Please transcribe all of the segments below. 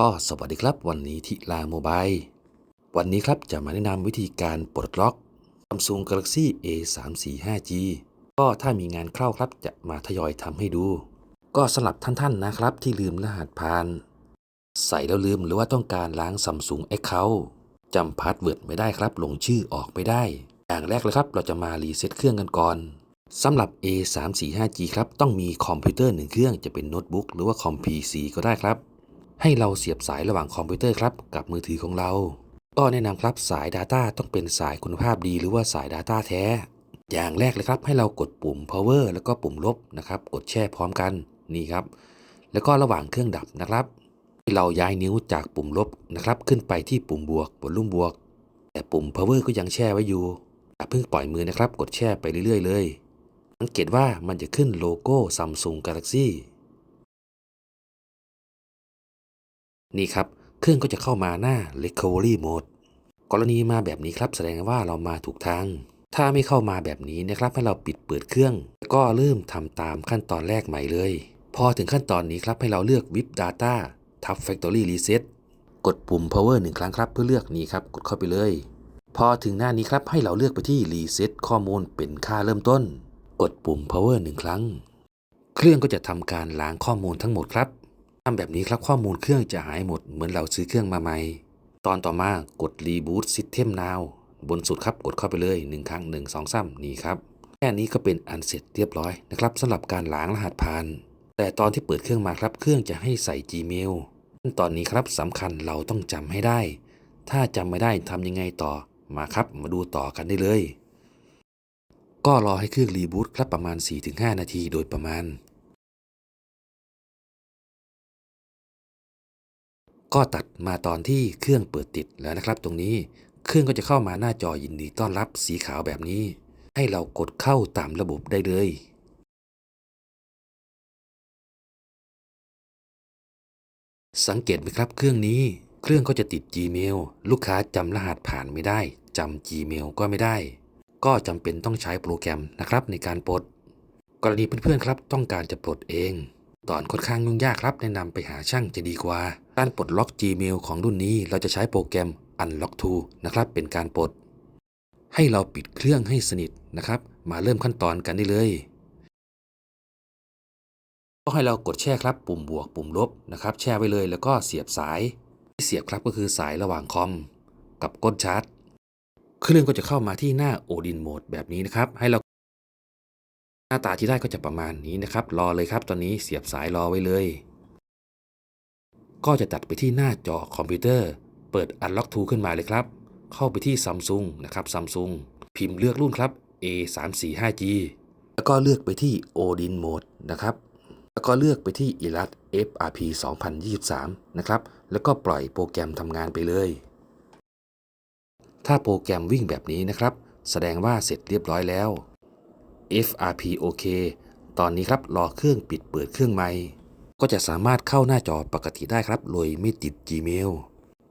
ก็สวัสดีครับวันนี้ที่ลาโมบายวันนี้ครับจะมาแนะนำวิธีการปลดล็อก Samsung Galaxy A 3 4 5 G ก็ถ้ามีงานเข้าครับจะมาทยอยทำให้ดู ก็สำหรับท่านๆนนะครับที่ลืมรหัสผ่าน ใส่แล้วลืมหรือว่าต้องการล้าง Samsung Account จำพาสเวิร์ดไม่ได้ครับลงชื่อออกไม่ได้ อย่างแรกเลยครับเราจะมารีเซ็ตเครื่องกันก่อนสำหรับ A 3 4 5 G ครับต้องมีคอมพิวเตอร์หนึ่งเครื่องจะเป็นโน้ตบุ๊กหรือว่าคอม PC ก็ได้ครับ ให้เราเสียบสายระหว่างคอมพิวเตอร์ครับกับมือถือของเรา ก็แนะนำครับสาย Data ต้องเป็นสายคุณภาพดีหรือว่าสาย Data แท้ อย่างแรกเลยครับ ให้เรากดปุ่ม power แล้วก็ปุ่มลบนะครับ กดแช่พร้อมกันนี่ครับ แล้วก็ระหว่างเครื่องดับนะครับเราย้ายนิ้วจากปุ่มลบนะครับ ขึ้นไปที่ปุ่มบวกบนลุ่มบวก แต่ปุ่ม power ก็ยังแช่ไว้อยู่อย่าเพิ่งปล่อยมือนะครับ กดแช่ไปเรื่อยๆเลยสังเกตว่ามันจะขึ้นโลโก้ Samsung Galaxy นี่ครับ เครื่องก็จะเข้ามาหน้า Recovery Mode กรณีมาแบบนี้ครับแสดงว่าเรามาถูกทาง ถ้าไม่เข้ามาแบบนี้นะครับให้เราปิดเปิดเครื่อง ก็เริ่มทำตามขั้นตอนแรกใหม่เลย พอถึงขั้นตอนนี้ครับให้เราเลือก VIP Data ทับ Factory Reset กดปุ่ม Power หนึ่งครั้งครับ เพื่อเลือกนี้ครับ กดเข้าไปเลย พอถึงหน้านี้ครับให้เราเลือกไปที่ Reset ข้อมูลเป็นค่าเริ่มต้น กดปุ่ม Power หนึ่งครั้ง เครื่องก็จะทำการล้างข้อมูลทั้งหมดครับ ทำแบบนี้ครับข้อมูลเครื่องจะหายหมดเหมือนเราซื้อเครื่องมาใหม่ ตอนต่อมากด Reboot System Now บนสุดครับกดเข้าไปเลย 1 ครั้ง 1 2 3 นี่ครับ แค่นี้ก็เป็นอันเสร็จเรียบร้อยนะครับสำหรับการล้างรหัสผ่าน แต่ตอนที่เปิดเครื่องมาครับเครื่องจะให้ใส่ Gmail ขั้นตอนนี้ครับสำคัญเราต้องจำให้ได้ ถ้าจำไม่ได้ทำยังไงต่อมาครับมาดูต่อกันได้เลย ก็รอให้เครื่องรีบูตครับประมาณ 4-5 นาทีโดยประมาณ ก็ตัดมาตอนที่เครื่องเปิดติดแล้วนะครับ ตรงนี้เครื่องก็จะเข้ามาหน้าจอยินดีต้อนรับสีขาวแบบนี้ ให้เรากดเข้าตามระบบได้เลยสังเกตไหมครับเครื่องนี้ เครื่องก็จะติด Gmail ลูกค้าจำรหัสผ่านไม่ได้จำ Gmail ก็ไม่ได้ ก็จำเป็นต้องใช้โปรแกรมนะครับในการปลด กรณีเพื่อนๆครับต้องการจะปลดเอง ตอนค่อนข้างยุ่งยากครับแนะนำไปหาช่างจะดีกว่า การปลดล็อก Gmail ของรุ่นนี้เราจะใช้โปรแกรม Unlock to นะครับเป็นการปลด ให้เราปิดเครื่องให้สนิทนะครับ มาเริ่มขั้นตอนกันได้เลย ก็ให้เรากดแช่ครับปุ่มบวกปุ่มลบนะครับแช่ไว้เลยแล้วก็เสียบสายที่เสียบครับก็คือสายระหว่างคอม กับก้นชาร์จเครื่องก็จะเข้ามาที่หน้า Odin Mode แบบนี้นะครับ ให้เราหน้าตาที่ได้ก็จะประมาณนี้นะครับ รอเลยครับ ตอนนี้เสียบสายรอไว้เลย ก็จะตัดไปที่หน้าจอคอมพิวเตอร์ เปิด Unlock to ขึ้นมาเลยครับ เข้าไปที่ Samsung นะครับ Samsung พิมพ์เลือกรุ่นครับ A 3 4 5 G แล้วก็เลือกไปที่ Odin Mode นะครับ แล้วก็เลือกไปที่ Elat FRP 2023 นะครับ แล้วก็ปล่อยโปรแกรมทำงานไปเลย ถ้าโปรแกรมวิ่งแบบนี้นะครับ แสดงว่าเสร็จเรียบร้อยแล้ว FRP โอเค ตอนนี้ครับรอเครื่องปิดเปิดเครื่องใหม่ ก็จะสามารถเข้าหน้าจอปกติได้ครับ โดยไม่ติด Gmail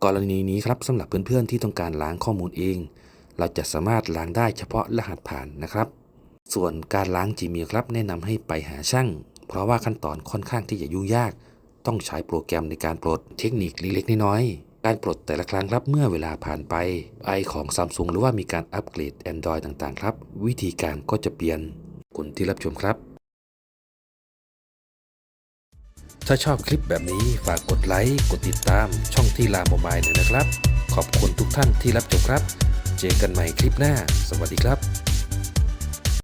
กรณีนี้ครับสำหรับเพื่อนๆที่ต้องการล้างข้อมูลเอง เราจะสามารถล้างได้เฉพาะรหัสผ่านนะครับ ส่วนการล้าง Gmail ครับแนะนำให้ไปหาช่าง เพราะว่าขั้นตอนค่อนข้างที่จะยุ่งยาก ต้องใช้โปรแกรมในการปลดเทคนิคเล็กๆน้อยๆการปลดแต่ละครั้งครับเมื่อเวลาผ่านไป ไอของ Samsung หรือว่ามีการอัปเกรด Android ต่างๆ ครับ วิธีการก็จะเปลี่ยนคุณที่รับชมครับ ถ้าชอบคลิปแบบนี้ฝากกดไลค์กดติดตามช่องที่ลาโมบายหน่อยนะครับ ขอบคุณทุกท่านที่รับชมครับ เจอกันใหม่คลิปหน้า สวัสดีครับ